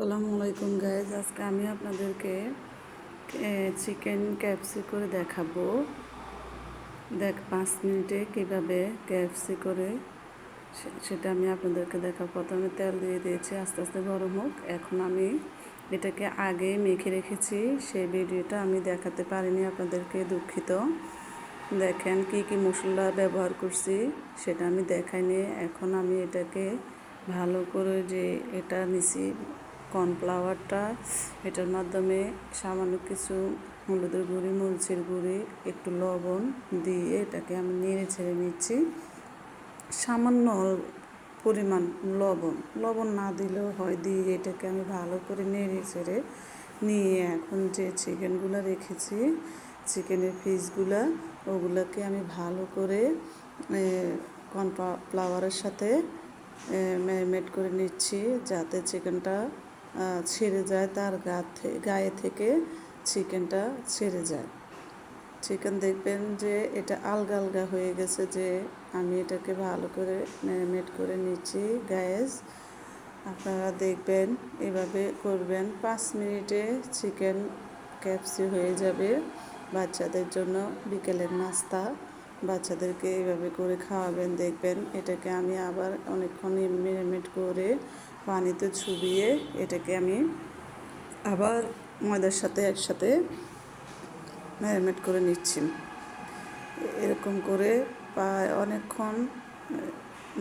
সালামু আলাইকুম গাইজ আজকে আমি আপনাদেরকে চিকেন ক্যাপসি করে দেখাবো। দেখ, পাঁচ মিনিটে কীভাবে ক্যাপসি করে সেটা আমি আপনাদেরকে দেখাবো। প্রথমে তেল দিয়ে দিয়েছি, আস্তে আস্তে গরম হোক। এখন আমি এটাকে আগে মেখে রেখেছি, সেই ভিডিওটা আমি দেখাতে পারিনি আপনাদেরকে, দুঃখিত। দেখেন কি কি মশলা ব্যবহার করছি, সেটা আমি দেখাইনি। এখন আমি এটাকে ভালো করে যে এটা নিছি কর্নফ্লাওয়ারটা, এটার মাধ্যমে সামান্য কিছু হলুদের গুঁড়ি, মরিচের গুঁড়ি, একটু লবণ দিয়ে এটাকে আমি নেড়ে ছেড়ে নিচ্ছি। সামান্য পরিমাণ লবণ। লবণ না দিলেও হয়, দিয়ে এটাকে আমি ভালো করে নেড়ে ছেড়ে নিয়ে এখন যে চিকেনগুলো রেখেছি, চিকেনের পিসগুলো, ওগুলোকে আমি ভালো করে কর্নফ্লাওয়ারের সাথে ম্যারিনেট করে নিচ্ছি, যাতে চিকেনটা ছেড়ে যায় তার গা গায়ে থেকে চিকেনটা ছেড়ে যায়। চিকেন দেখবেন যে এটা আলগা আলগা হয়ে গেছে যে আমি এটাকে ভালো করে ম্যারিনেট করে নিচ্ছি, গ্যাস। আপনারা দেখবেন, এভাবে করবেন। পাঁচ মিনিটে চিকেন ক্যাপসি হয়ে যাবে। বাচ্চাদের জন্য বিকেলের নাস্তা। বাচ্চাদেরকে এইভাবে করে খাওয়াবেন, দেখবেন। এটাকে আমি আবার অনেকক্ষণ ম্যারিনেট করে পানিতে ছুবিয়ে এটাকে আমি আবার ময়দার সাথে একসাথে ম্যারিনেট করে নিচ্ছি। এরকম করে প্রায় অনেকক্ষণ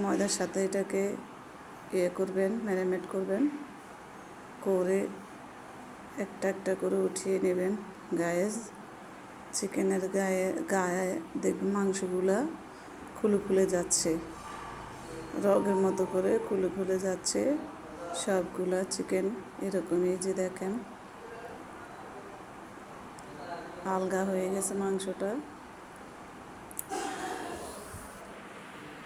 ময়দার সাথে এটাকে ইয়ে করবেন, ম্যারিনেট করবেন, করে একটা একটা করে উঠিয়ে নেবেন। গায়ে চিকেনের গায়ে গায়ে দেখবেন মাংসগুলা খুলে খুলে যাচ্ছে। রগের মতো করে খুলে খুলে যাচ্ছে। সবগুলা চিকেন এরকমই যে দেখেন। আলগা হয়ে গেছে মাংসটা।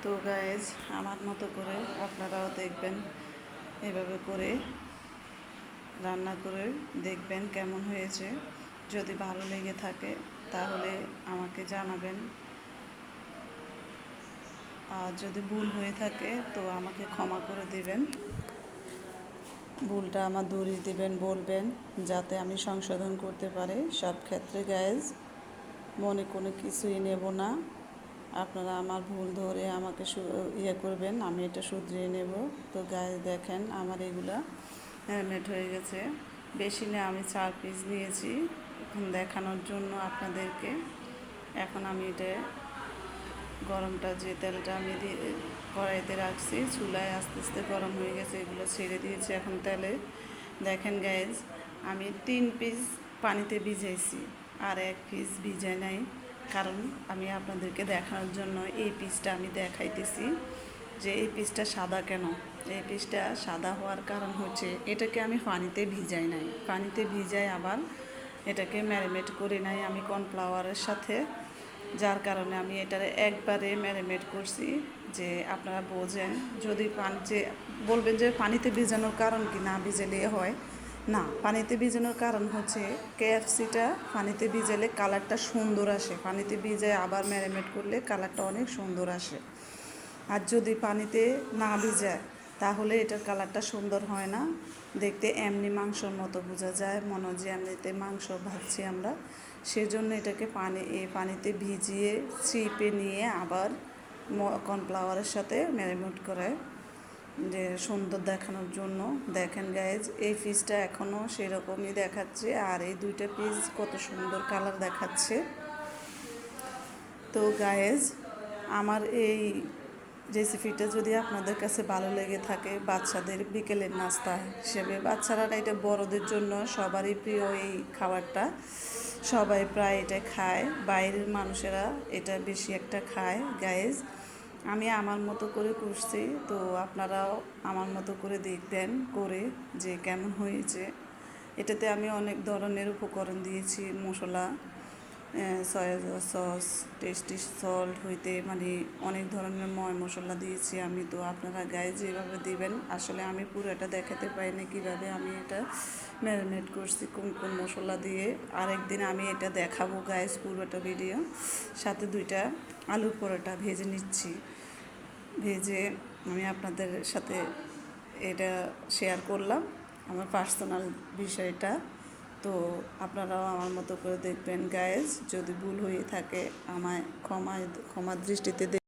তো গায়েজ আমার মতো করে আপনারাও দেখবেন, এভাবে করে রান্না করে দেখবেন কেমন হয়েছে। যদি ভালো লেগে থাকে, তাহলে আমাকে জানাবেন। আর যদি ভুল হয়ে থাকে, তো আমাকে ক্ষমা করে দেবেন। ভুলটা আমার দূরিয়ে দেবেন, বলবেন, যাতে আমি সংশোধন করতে পারি। সব ক্ষেত্রে গায়েজ মনে কোনো কিছুই নেব না। আপনারা আমার ভুল ধরে আমাকে ইয়ে করবেন, আমি এটা শুধরিয়ে নেব। তো গায়ে দেখেন আমার এগুলা ম্যারিনেট হয়ে গেছে। বেশি না, আমি চার পিস নিয়েছি এখন দেখানোর জন্য আপনাদেরকে। এখন আমি এটা গরমটা যে তেলটা আমি দিয়ে কড়াইতে রাখছি। চুলায় আস্তে আস্তে গরম হয়ে গেছে, এগুলো ছেড়ে দিয়েছি এখন তেলে। দেখেন গ্যাস আমি তিন পিস পানিতে ভিজাইছি, আর এক পিস ভিজাই নাই, কারণ আমি আপনাদেরকে দেখানোর জন্য এই পিসটা আমি দেখাইতেছি যে এই পিসটা সাদা কেন? এই পিসটা সাদা হওয়ার কারণ হচ্ছে এটাকে আমি পানিতে ভিজাই নাই। পানিতে ভিজাই আবার এটাকে ম্যারিনেট করে নাই আমি কর্নফ্লাওয়ারের সাথে। যার কারণে আমি এটারে একবারে ম্যারিনেট করছি যে আপনারা বোঝেন, যদি পানি যে বলবেন যে পানিতে ভিজানোর কারণ কি না ভিজেলে হয়? না, পানিতে ভিজানোর কারণ হচ্ছে কেএফসিটা পানিতে ভিজালে কালারটা সুন্দর আসে। পানিতে ভিজে আবার ম্যারিনেট করলে কালারটা অনেক সুন্দর আসে। আর যদি পানিতে না ভিজায় তাহলে এটার কালারটা সুন্দর হয় না। দেখতে এমনি মাংসর মতো বোঝা যায়, মনে হয় যে এমনিতে মাংস ভাজছি আমরা। সেজন্য এটাকে পানি পানিতে ভিজিয়ে চিপে নিয়ে আবার কর্নফ্লাওয়ারের সাথে ম্যারিনেট করে যে সুন্দর দেখানোর জন্য। দেখেন গাইজ এই পিসটা এখনও সেরকমই দেখাচ্ছে আর এই দুইটা পিস কত সুন্দর কালার দেখাচ্ছে। তো গায়েজ আমার এই রেসিপিটা যদি আপনাদের কাছে ভালো লেগে থাকে, বাচ্চাদের বিকেলের নাস্তা হিসেবে। বাচ্চারা এটা বড়দের জন্য সবারই প্রিয় এই খাবারটা। সবাই প্রায় এটা খায়। বাইরের মানুষেরা এটা বেশি একটা খায় গায়েজ আমি আমার মতো করে করছি, তো আপনারাও আমার মতো করে দেখবেন, করে যে কেমন হয়েছে। এটাতে আমি অনেক ধরনের উপকরণ দিয়েছি, মশলা। সয়া সস টেস্টি সল্ট হইতে মানে অনেক ধরনের ময় মশলা দিয়েছি আমি। তো আপনারা গায়ে যেভাবে দিবেন, আসলে আমি পুরোটা দেখাতে পাইনি কীভাবে আমি এটা ম্যারিনেট করছি, কোন কোন মশলা দিয়ে। আরেকদিন আমি এটা দেখাবো গায়েস পুরোটা ভিডিও সাথে দুইটা আলুর পরোটা ভেজে নিচ্ছি। ভেজে আমি আপনাদের সাথে এটা শেয়ার করলাম, আমার পার্সোনাল বিষয়টা। তো আপনারাও আমার মতো করে দেখবেন গায়েস যদি ভুল হয়ে থাকে, আমায় ক্ষমায় ক্ষমার দৃষ্টিতে